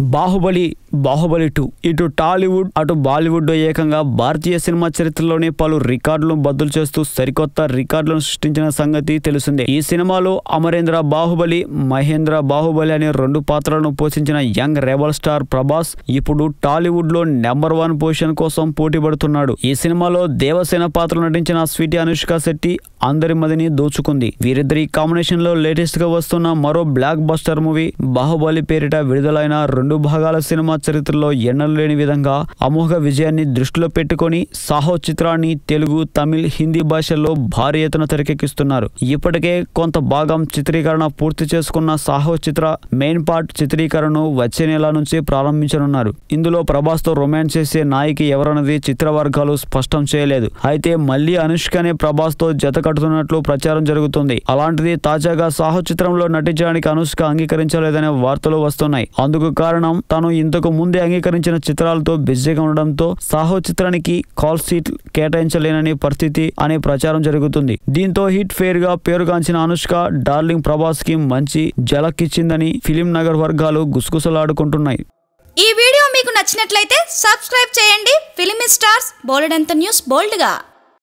Baahubali Baahubali two. ఇటు టాలీవుడ్ అటు బాలీవుడ్ ఏకంగా భారతీయ సినిమా చరిత్రలోనే పలు రికార్డులను బద్దలు చేస్తూ సరికొత్త రికార్డులను సృష్టించిన సంగతి తెలిసిందే. ఈ సినిమాలో అమరేంద్ర బాహుబలి మహేంద్ర బాహుబలి అనే రెండు పాత్రలను పోషించిన యంగ్ రెబల్ స్టార్ ప్రభాస్ ఇప్పుడు టాలీవుడ్లో నెంబర్ వన్ పొజిషన్ కోసం పోటీ పడుతున్నాడు ఈ సినిమాలో దేవసేన పాత్ర నటించిన స్వీటీ అనుష్క శెట్టి అందరి మదిని దోచుకుంది. వీరిద్దరి కాంబినేషన్లో లేటెస్ట్గా వస్తున్న మరో బ్లాక్ బస్టర్ మూవీ బాహుబలి పేరిట విడుదలైన రెండు భాగాల సినిమా చరిత్రలో ఎన్నలు లేని విధంగా అమోఘ విజయాన్ని దృష్టిలో పెట్టుకొని సాహో చిత్రాన్ని తెలుగు తమిళ్ హిందీ భాషల్లో భారీ ఎత్తున తెరకెక్కిస్తున్నారు. ఇప్పటికే కొంత భాగం చిత్రీకరణ పూర్తి చేసుకున్న సాహో చిత్ర మెయిన్ పార్ట్ చిత్రీకరణను వచ్చే నెల నుంచి ప్రారంభించనున్నారు. ఇందులో ప్రభాస్తో రొమాన్స్ చేసే నాయకి ఎవరన్నది చిత్ర వర్గాలు స్పష్టం చేయలేదు. అయితే మళ్ళీ అనుష్కనే ప్రభాస్తో జత కట్టుతున్నట్లు ప్రచారం జరుగుతుంది. అలాంటిది తాజాగా సాహో చిత్రంలో నటించడానికి అనుష్క అంగీకరించలేదనే వార్తలు వస్తున్నాయి. అందుకు కారణం తను ఇంతకు ముందే అంగీకరించిన చిత్రాలతో బిజీగా ఉండడంతో సాహో చిత్రానికి కాల్ సీట్ కేటాయించలేనని పరిస్థితి అనే ప్రచారం జరుగుతుంది. దీంతో హిట్ ఫేర్గా పేరుగాంచిన అనుష్క డార్లింగ్ ప్రభాస్కి మంచి జలక్కిచ్చిందని ఫిలిం నగర్ వర్గాలు గుసగుసలాడుకుంటున్నాయి. ఈ వీడియో మీకు నచ్చినట్లయితే సబ్స్క్రైబ్ చేయండి. ఫిలిం స్టార్స్ బోలెడంత న్యూస్ బోల్డ్గా.